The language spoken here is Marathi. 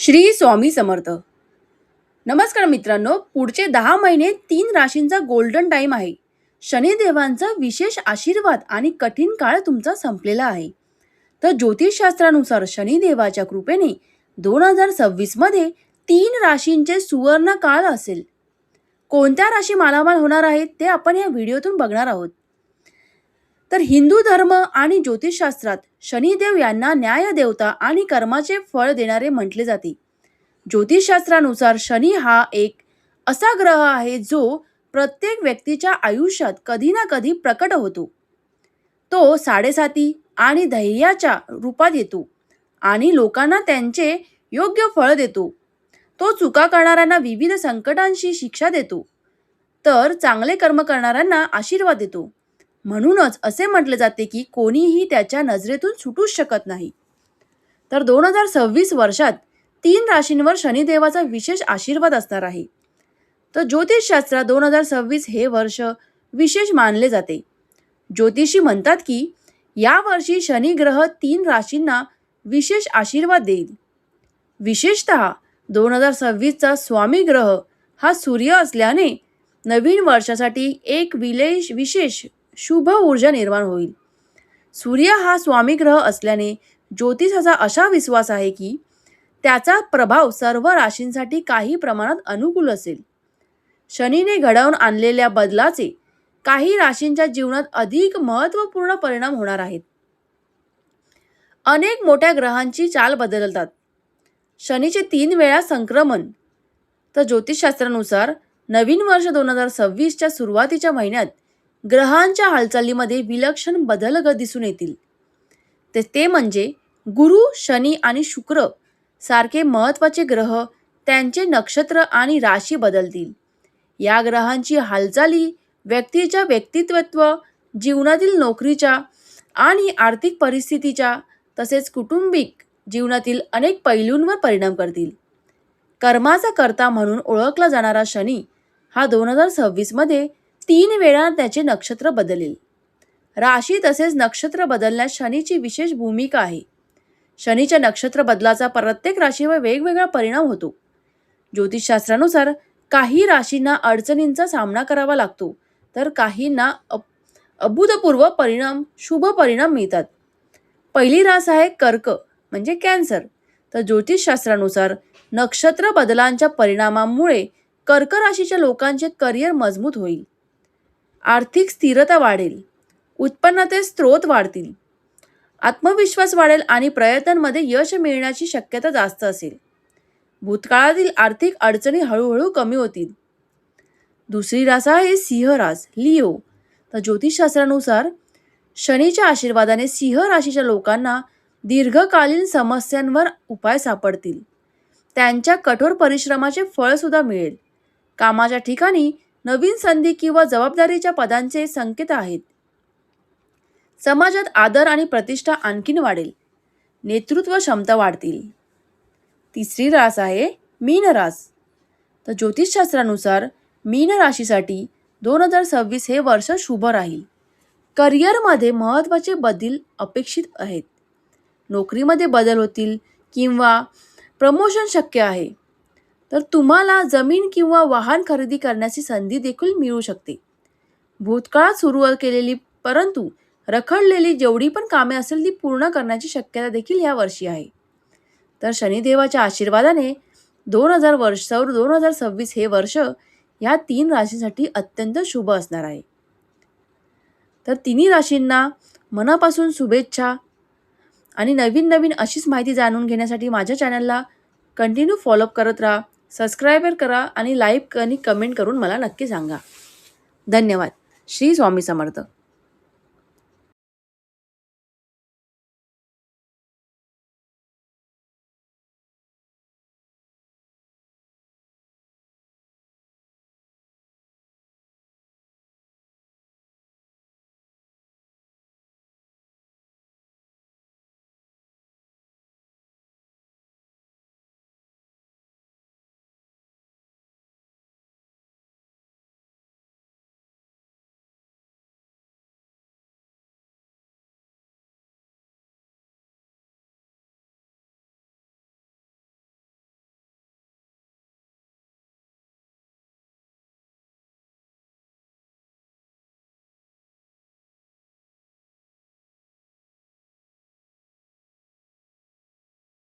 श्री स्वामी समर्थ. नमस्कार मित्रांनो पुढचे दहा महिने तीन राशींचा गोल्डन टाईम आहे. शनिदेवांचा विशेष आशीर्वाद आणि कठीण काळ तुमचा संपलेला आहे. तर ज्योतिषशास्त्रानुसार शनिदेवाच्या कृपेने दोन हजार सव्वीसमध्ये तीन राशींचे सुवर्ण काळ असेल. कोणत्या राशी मालामाल होणार आहेत ते आपण या व्हिडिओतून बघणार आहोत. तर हिंदू धर्म आणि ज्योतिषशास्त्रात शनिदेव यांना न्यायदेवता आणि कर्माचे फळ देणारे म्हटले जाते. ज्योतिषशास्त्रानुसार शनी हा एक असा ग्रह आहे जो प्रत्येक व्यक्तीच्या आयुष्यात कधी ना कधी प्रकट होतो. तो साडेसाती आणि धैर्याच्या रूपात येतो आणि लोकांना त्यांचे योग्य फळ देतो. तो चुका करणाऱ्यांना विविध संकटांशी शिक्षा देतो. तर चांगले कर्म करणाऱ्यांना आशीर्वाद देतो. म्हणूनच असे म्हटले जाते की कोणीही त्याच्या नजरेतून सुटूच शकत नाही. तर दोन हजार सव्वीस वर्षात तीन राशींवर शनिदेवाचा विशेष आशीर्वाद असणार आहे. तर ज्योतिषशास्त्रात दोन हजार सव्वीस हे वर्ष विशेष मानले जाते. ज्योतिषी म्हणतात की या वर्षी शनी ग्रह तीन राशींना विशेष आशीर्वाद देईल. विशेषत दोन हजार सव्वीसचा स्वामी ग्रह हा सूर्य असल्याने नवीन वर्षासाठी एक विलेश विशेष शुभ ऊर्जा निर्माण होईल. सूर्य हा स्वामी ग्रह असल्याने ज्योतिषाचा असा विश्वास आहे की त्याचा प्रभाव सर्व राशींसाठी काही प्रमाणात अनुकूल असेल. शनीने घडवून आणलेल्या बदलाचे काही राशींच्या जीवनात अधिक महत्त्वपूर्ण परिणाम होणार आहेत. अनेक मोठ्या ग्रहांची चाल बदलतात. शनीचे तीन वेळा संक्रमण. तर ज्योतिषशास्त्रानुसार नवीन वर्ष दोन हजार सव्वीसच्या सुरुवातीच्या महिन्यात ग्रहांच्या हालचालीमध्ये विलक्षण बदल ग दिसून येतील. ते ते म्हणजे गुरु शनी आणि शुक्र सारखे महत्त्वाचे ग्रह त्यांचे नक्षत्र आणि राशी बदलतील. या ग्रहांची हालचाली व्यक्तीच्या व्यक्तित्व जीवनातील नोकरीच्या आणि आर्थिक परिस्थितीच्या तसेच कुटुंबिक जीवनातील अनेक पैलूंवर परिणाम करतील. कर्माचा कर्ता म्हणून ओळखला जाणारा शनी हा दोन हजार सव्वीसमध्ये तीन वेळा त्याचे नक्षत्र बदलेल. राशी तसेच नक्षत्र बदलण्यात शनीची विशेष भूमिका आहे. शनीच्या नक्षत्र बदलाचा प्रत्येक राशीवर वेगवेगळा परिणाम होतो. ज्योतिषशास्त्रानुसार काही राशींना अडचणींचा सामना करावा लागतो तर काहींना अप अभूतपूर्व परिणाम शुभ परिणाम मिळतात. पहिली रास आहे कर्क म्हणजे कॅन्सर. तर ज्योतिषशास्त्रानुसार नक्षत्र बदलांच्या परिणामामुळे कर्क राशीच्या लोकांचे करिअर मजबूत होईल. आर्थिक स्थिरता वाढेल. उत्पन्नाचे स्रोत वाढतील. आत्मविश्वास वाढेल आणि प्रयत्नांमध्ये यश मिळण्याची शक्यता जास्त असेल. भूतकाळातील आर्थिक अडचणी हळूहळू कमी होतील. दुसरी रास आहे सिंहरास लिओ. तर ज्योतिषशास्त्रानुसार शनीच्या आशीर्वादाने सिंह राशीच्या लोकांना दीर्घकालीन समस्यांवर उपाय सापडतील. त्यांच्या कठोर परिश्रमाचे फळसुद्धा मिळेल. कामाच्या ठिकाणी नवीन संधी किंवा जबाबदारीच्या पदांचे संकेत आहेत. समाजात आदर आणि प्रतिष्ठा आणखीन वाढेल. नेतृत्व क्षमता वाढतील. तिसरी रास आहे मीन रास. तर ज्योतिषशास्त्रानुसार मीन राशीसाठी दोन हजार सव्वीस हे वर्ष शुभ राहील. करिअरमध्ये महत्त्वाचे बदल अपेक्षित आहेत. नोकरीमध्ये बदल होतील किंवा प्रमोशन शक्य आहे. तर तुम्हाला जमीन किंवा वाहन खरेदी करण्याची संधी देखील मिळू शकते. भूतकाळात सुरू केलेली परंतु रखडलेली जेवढी पण कामे असेल ती पूर्ण करण्याची शक्यता देखील या वर्षी आहे. तर शनिदेवाच्या आशीर्वादाने दोन हजार वर्ष दोन हजार सव्वीस हे वर्ष या तीन राशींसाठी अत्यंत शुभ असणार आहे. तर तिन्ही राशींना मनापासून शुभेच्छा आणि नवीन नवीन अशीच माहिती जाणून घेण्यासाठी माझ्या चॅनलला कंटिन्यू फॉलोअप करत राहा. सबस्क्रायबर करा आणि लाईक आणि कमेंट करून मला नक्की सांगा. धन्यवाद. श्री स्वामी समर्थ.